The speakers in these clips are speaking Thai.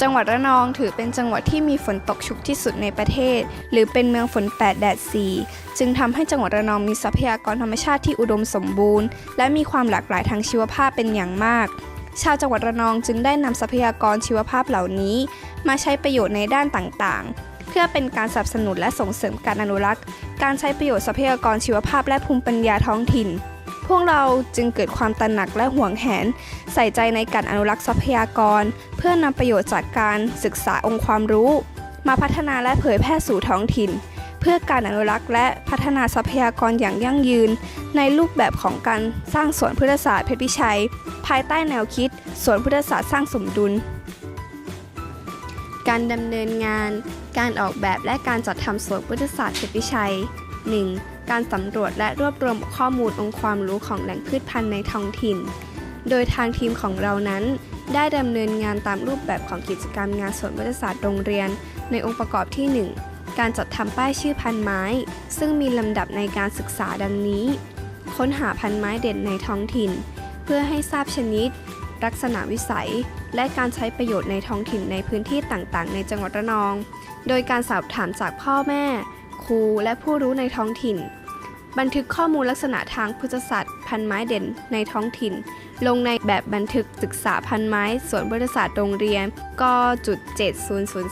จังหวัดระนองถือเป็นจังหวัดที่มีฝนตกชุกที่สุดในประเทศ หรือเป็นเมืองฝน 8 แดด 4 จึงทำให้จังหวัดระนองมีทรัพยากรธรรมชาติที่อุดมสมบูรณ์ และมีความหลากหลายทางชีวภาพเป็นอย่างมาก ชาวจังหวัดระนองจึงได้นำทรัพยากรชีวภาพเหล่านี้ มาใช้ประโยชน์ในด้านต่างๆ เพื่อเป็นการสนับสนุนและส่งเสริมการอนุรักษ์ การใช้ประโยชน์ทรัพยากรชีวภาพและภูมิปัญญาท้องถิ่น พวกเราจึงเกิดความตระหนักและห่วงแหน ใส่ใจในการอนุรักษ์ทรัพยากร เพื่อนำประโยชน์จากการศึกษาองค์ความรู้ มาพัฒนาและเผยแพร่สู่ท้องถิ่น เพื่อการอนุรักษ์และพัฒนาทรัพยากรอย่างยั่งยืน ในรูปแบบของการสร้างสวนพฤกษศาสตร์เพชรพิชัย ภายใต้แนวคิดสวนพฤกษศาสตร์สร้างสมดุล การดำเนินงาน การออกแบบและการจัดทำสวนพฤกษศาสตร์เพชรพิชัย 1. การสำรวจและรวบรวมข้อมูลองค์ความรู้ของแหล่งพืชพันธุ์ในท้องถิ่น โดยทางทีมของเรานั้น ได้ดำเนินงานตามรูปแบบของกิจกรรมงานสวนวัฒศาสตร์โรงเรียน ในองค์ประกอบที่ 1 การจัดทำป้ายชื่อพันไม้ ซึ่งมีลำดับในการศึกษาดังนี้ ค้นหาพันไม้เด่นในท้องถิ่น เพื่อให้ทราบชนิด ลักษณะวิสัย และการใช้ประโยชน์ในท้องถิ่นในพื้นที่ต่างๆ ในจังหวัดระนอง โดยการสอบถามจากพ่อแม่ ครูและผู้รู้ในท้องถิ่น บันทึกข้อมูลลักษณะทางพุทธศาสตร์พันไม้เด่นในท้องถิ่น ลงในแบบบันทึกศึกษาพันไม้สวนพุทธศาสตร์โรงเรียนกจุด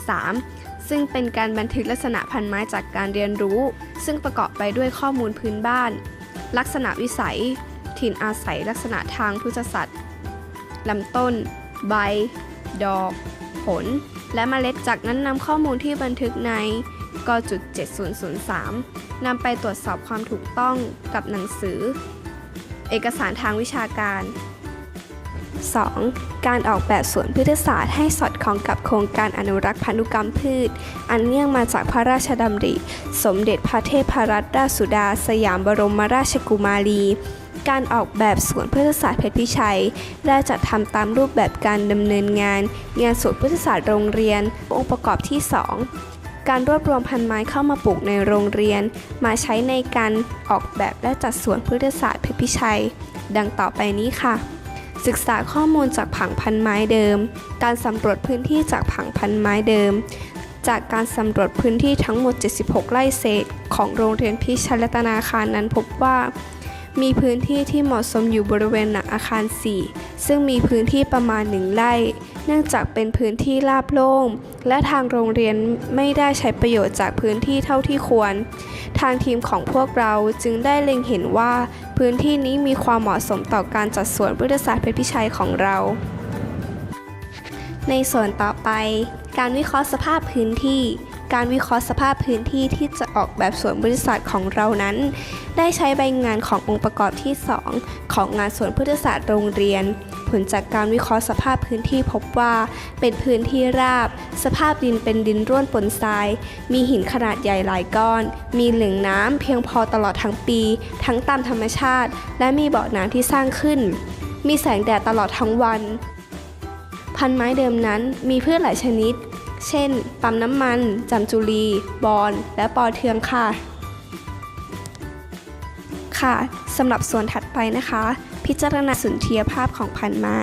7003 ซึ่งเป็นการบันทึกลักษณะพันไม้จากการเรียนรู้ ซึ่งประกอบไปด้วยข้อมูลพื้นบ้าน ลักษณะวิสัย ถิ่นอาศัยลักษณะทางพุทธศาสตร์ลำต้น ใบ ดอก ผล และเมล็ดจากนั้นนำข้อมูลที่บันทึกใน ก็จุด7003นำไปตรวจสอบความถูกต้องกับหนังสือ เอกสารทางวิชาการ 2. การออกแบบสวนพืชศาสตร์ให้สอดคล้องกับโครงการอนุรักษ์พันธุกรรมพืช อันเนื่องมาจากพระราชดำริ สมเด็จพระเทพรัตนราชสุดา สยามบรมราชกุมารี การออกแบบสวนพืชศาสตร์เพชรพิชัย ได้จัดทำตามรูปแบบการดำเนินงาน งานสวนพืชศาสตร์โรงเรียน องค์ประกอบที่ 2 การรวบรวมพันไม้เข้ามาปลูกในโรงเรียน มาใช้ในการออกแบบและจัดสวนพืชศาสตร์เพชรพิชัย ดังต่อไปนี้ค่ะ ศึกษาข้อมูลจากผังพันไม้เดิม การสำรวจพื้นที่จากผังพันไม้เดิม จากการสำรวจพื้นที่ทั้งหมด 76 ไร่เศษ ของโรงเรียนพิชัยรัตนาคารนั้นพบว่า มีพื้นที่ที่เหมาะสมอยู่บริเวณหลังอาคาร 4 ซึ่งมีพื้นที่ประมาณ1ไร่ เนื่องจากเป็นพื้นที่ราบโล่ง และทางโรงเรียนไม่ได้ใช้ประโยชน์จากพื้นที่เท่าที่ควร ทางทีมของพวกเราจึงได้เล็งเห็นว่าพื้นที่นี้มีความเหมาะสมต่อการจัดสวนพุทธศาสตร์เพชรพิชัยของเรา ในส่วนต่อไป การวิเคราะห์สภาพพื้นที่ การวิเคราะห์สภาพพื้นที่ที่จะออกแบบสวนบริษัทของเรานั้น ได้ใช้ใบงานขององค์ประกอบที่ 2 ของงานสวนพุทธศาสตร์โรงเรียน ผลจากการวิเคราะห์สภาพพื้นที่พบว่าเป็นพื้นที่ราบ สภาพดินเป็นดินร่วนปนทราย มีหินขนาดใหญ่หลายก้อน มีแหล่งน้ำเพียงพอตลอดทั้งปี ทั้งตามธรรมชาติ และมีเบาะน้ำที่สร้างขึ้น มีแสงแดดตลอดทั้งวัน พันไม้เดิมนั้นมีพืชหลายชนิด เช่น ปั๊มน้ำมัน จำจุรีบอน และปอเทืองค่ะ ค่ะสำหรับส่วนถัดไปนะคะ พิจารณาสุนทรียภาพของพันไม้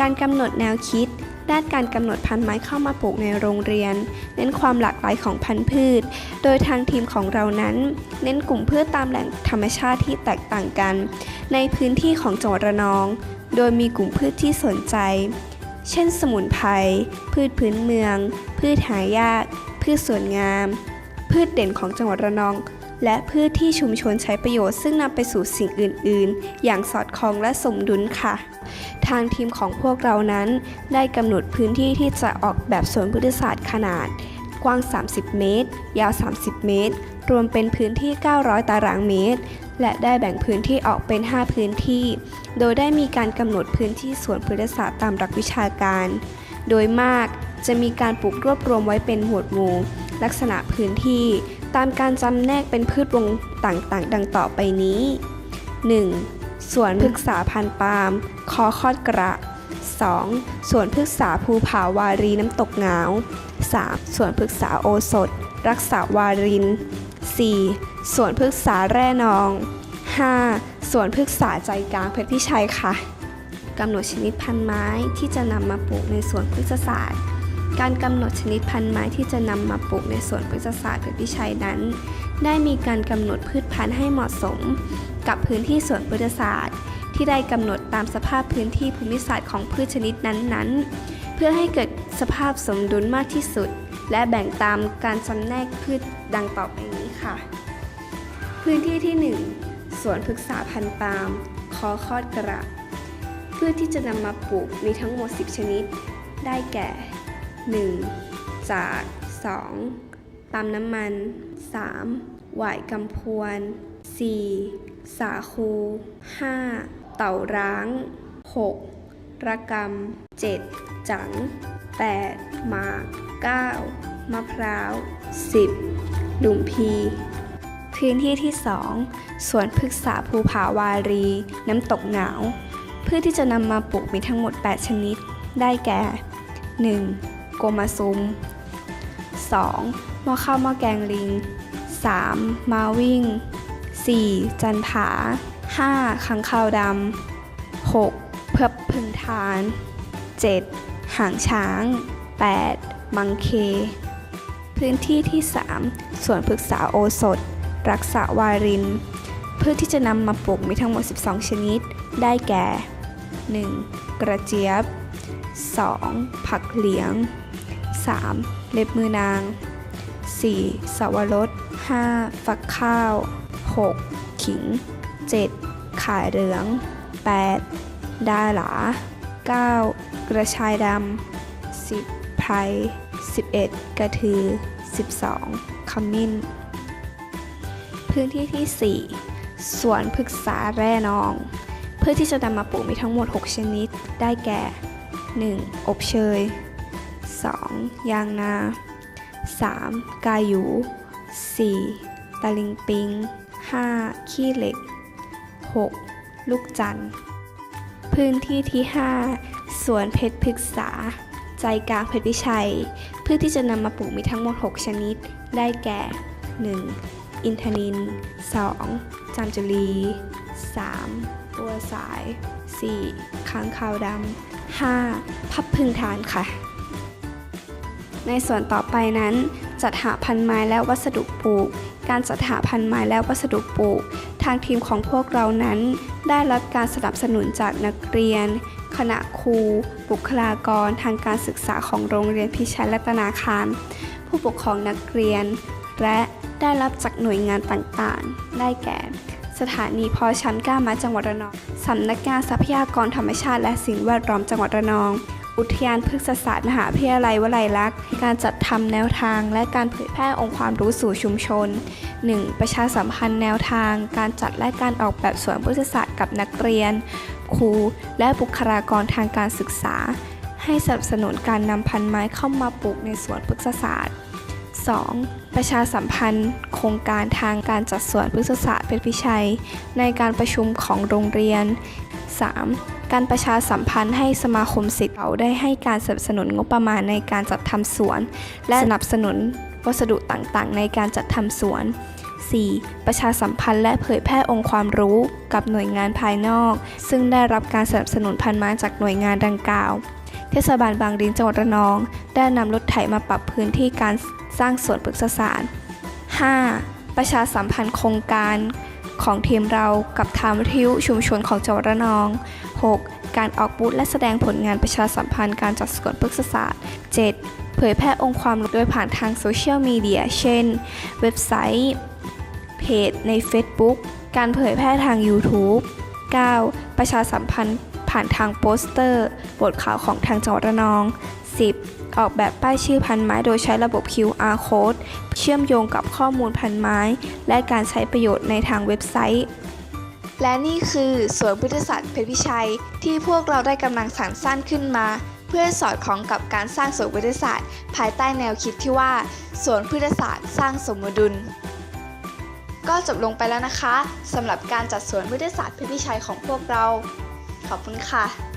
การกำหนดแนวคิด ด้านการกำหนดพันไม้เข้ามาปลูกในโรงเรียน เน้นความหลากหลายของพันธุ์พืช โดยทางทีมของเรานั้น เน้นกลุ่มพืชตามแหล่งธรรมชาติที่แตกต่างกัน ในพื้นที่ของจังหวัดระนอง โดยมีกลุ่มพืชที่สนใจ เช่นสมุนไพร พืชพื้นเมือง พืชหายาก พืชสวยงาม พืชเด่นของจังหวัดระนอง และพืชที่ชุมชนใช้ประโยชน์ซึ่งนำไปสู่สิ่งอื่น ๆ อย่างสอดคล้องและสมดุลค่ะ ทางทีมของพวกเรานั้นได้กำหนดพื้นที่ที่จะออกแบบสวนพฤกษศาสตร์ขนาด กว้าง 30 เมตร ยาว 30 เมตร รวมเป็นพื้นที่ 900 ตารางเมตร และได้แบ่งพื้นที่ออกเป็น 5 พื้นที่ โดยได้มีการกำหนดพื้นที่สวนพฤกษศาสตร์ตามหลักวิชาการ โดยมากจะมีการปลูกรวบรวมไว้เป็นหมวดหมู่ ลักษณะพื้นที่ ตามการจำแนกเป็นพืชวงต่างๆ ดังต่อไปนี้ 1. สวนพฤกษาพันปาล์มคอคอดกระ 2. สวนพฤกษาภูผาวารีน้ำตกเหงา 3. สวนพฤกษาโอสถ รักษาวาริน 4. สวนพฤกษาแร่นอง 5. สวนพฤกษาใจกลางเพชรพิชัยค่ะกำหนดชนิดพันธุ์ไม้ที่จะนำมาปลูกในสวนพฤกษศาสตร์ การกำหนดชนิดพันธุ์ไม้ที่จะนำมาปลูกในสวนพฤกษศาสตร์เพชรพิชัยนั้น ได้มีการกำหนดพืชพันธุ์ให้เหมาะสม กับพื้นที่สวนพฤกษศาสตร์ ที่ได้กำหนดตามสภาพพื้นที่ภูมิศาสตร์ของพืชชนิดนั้นๆ เพื่อให้เกิดสภาพสมดุลมากที่สุด และแบ่งตามการจำแนกพืชดังต่อไปนี้ค่ะ พื้นที่ที่ 1 สวนพฤกษาพันธุ์ปาล์มคอคอดกระ พืชที่จะนำมาปลูกมีทั้งหมด 10 ชนิด ได้แก่ 1. จาก 2. ปาล์มน้ำมัน 3. หวายกำพวน 4. สาคู 5. เต่าร้าง 6. ระกำ 7. จัง 8. หมาก 9. มะพร้าว 10. หลุมพี พื้นที่ที่ 2 สวนพฤกษาภูผาวารี น้ำตกหนาวพืชที่จะนำมาปลูกมีทั้งหมด 8 ชนิด ได้แก่ 1. โกมาซุม 2. หม้อข้าวหม้อแกงลิง 3. มาวิ่ง 4. จันผา 5. ขังข้าวดำ 6. เพิบพึงทาน 7. หางช้าง 8. มังเค พื้นที่ที่ 3 สวนพฤกษาโอสถ รักษาวารินพืชที่จะนำมาปลูกมีทั้งหมด 12 ชนิด ได้แก่ 1. กระเจี๊ยบ 2. ผักเหลียง 3. เล็บมือนาง 4. สวรส 5. ฟักข้าว 6. ขิง 7. ข่ายเหลือง 8. ดาหลา 9. กระชายดำ 10. ไพร 11. กระทือ 12. ขมิ้น พื้นที่ที่ 4 สวนพฤกษาแร่นอง เพื่อที่จะนำมาปลูกมีทั้งหมด 6 ชนิด ได้แก่ 1. อบเชย 2. ยางนา 3. กายู 4. ตะลิงปิง 5. ขี้เหล็ก 6. ลูกจันทร์พื้นที่ที่ 5 สวนเพชรพฤกษา ใจกลางเพชรพิชัยพืชที่จะนำมาปลูกมีทั้งหมด 6 ชนิด ได้แก่ 1. อินทนิน 2. จามจุลี 3. ตัวสาย 4. ค้างคาวดำ 5. พับพึงทานค่ะ ในส่วนต่อไปนั้น จัดหาพันธุ์ไม้และวัสดุปลูก การจัดหาพันธุ์ไม้และวัสดุปลูก ทางทีมของพวกเรานั้น ได้รับการสนับสนุนจากนักเรียน คณะครู บุคลากรทางการศึกษาของโรงเรียนพิชัยรัตนาคาร ผู้ปกครองนักเรียน และ ได้รับจากหน่วยงานต่างๆ ได้แก่ สถานีพอชั้นก้ามาจังหวัดระนองสำนักงานทรัพยากรธรรมชาติและสิ่งแวดล้อมจังหวัดระนอง อุทยานพฤกษศาสตร์มหาวิทยาลัยวลัยลักษณ์ การจัดทำแนวทางและการเผยแพร่องค์ความรู้สู่ชุมชน 1. ประชาสัมพันธ์แนวทาง การจัดและการออกแบบสวนพฤกษศาสตร์กับนักเรียน ครู และบุคลากรทางการศึกษา ให้สนับสนุนการนำพันธุ์ไม้เข้ามาปลูกในสวนพฤกษศาสตร์ 2. ประชาสัมพันธ์ โครงการทางการจัดสวนพฤกษศาสตร์เพชรพิชัย ในการประชุมของโรงเรียน 3. การประชาสัมพันธ์ให้สมาคมศิษย์เราได้ให้การสนับสนุนงบประมาณในการจัดทำสวน และสนับสนุนวัสดุต่างๆ ในการจัดทำสวน 4. ประชาสัมพันธ์และเผยแพร่องค์ความรู้กับหน่วยงานภายนอก ซึ่งได้รับการสนับสนุนพันไม้จากหน่วยงานดังกล่าว เทศบาลบางริ้นจังหวัดระนอง ได้นำรถไถมาปรับพื้นที่การสร้างสวนปรึกษศาสตร์ 5. ประชาสัมพันธ์โครงการของทีมเรากับทางวิทยุชุมชนของจังหวัดระนอง 6. การออกบูธและแสดงผลงานประชาสัมพันธ์การจัดสวนปรึกษศาสตร์ 7. เผยแพร่องค์ความรู้โดยผ่านทางโซเชียลมีเดีย เช่น เว็บไซต์ เพจใน Facebook การเผยแพร่ทาง YouTube 9. ประชาสัมพันธ์ ผ่านทางโปสเตอร์ บทข่าวของทางจังหวัดระนอง 10. ออกแบบป้ายชื่อพันไม้โดยใช้ระบบ QR code เชื่อมโยงกับข้อมูลพันไม้ และการใช้ประโยชน์ในทางเว็บไซต์ และนี่คือสวนพุทธศาสตร์เพชรพิชัย ที่พวกเราได้กำลังสรรสร้างขึ้นมาเพื่อสอดคล้องกับการสร้างสวนพุทธศาสตร์ ภายใต้แนวคิดที่ว่าสวนพุทธศาสตร์สร้างสมดุล ก็จบลงไปแล้วนะคะสำหรับการจัดสวนพุทธศาสตร์เพชรพิชัยของพวกเรา ขอบคุณค่ะ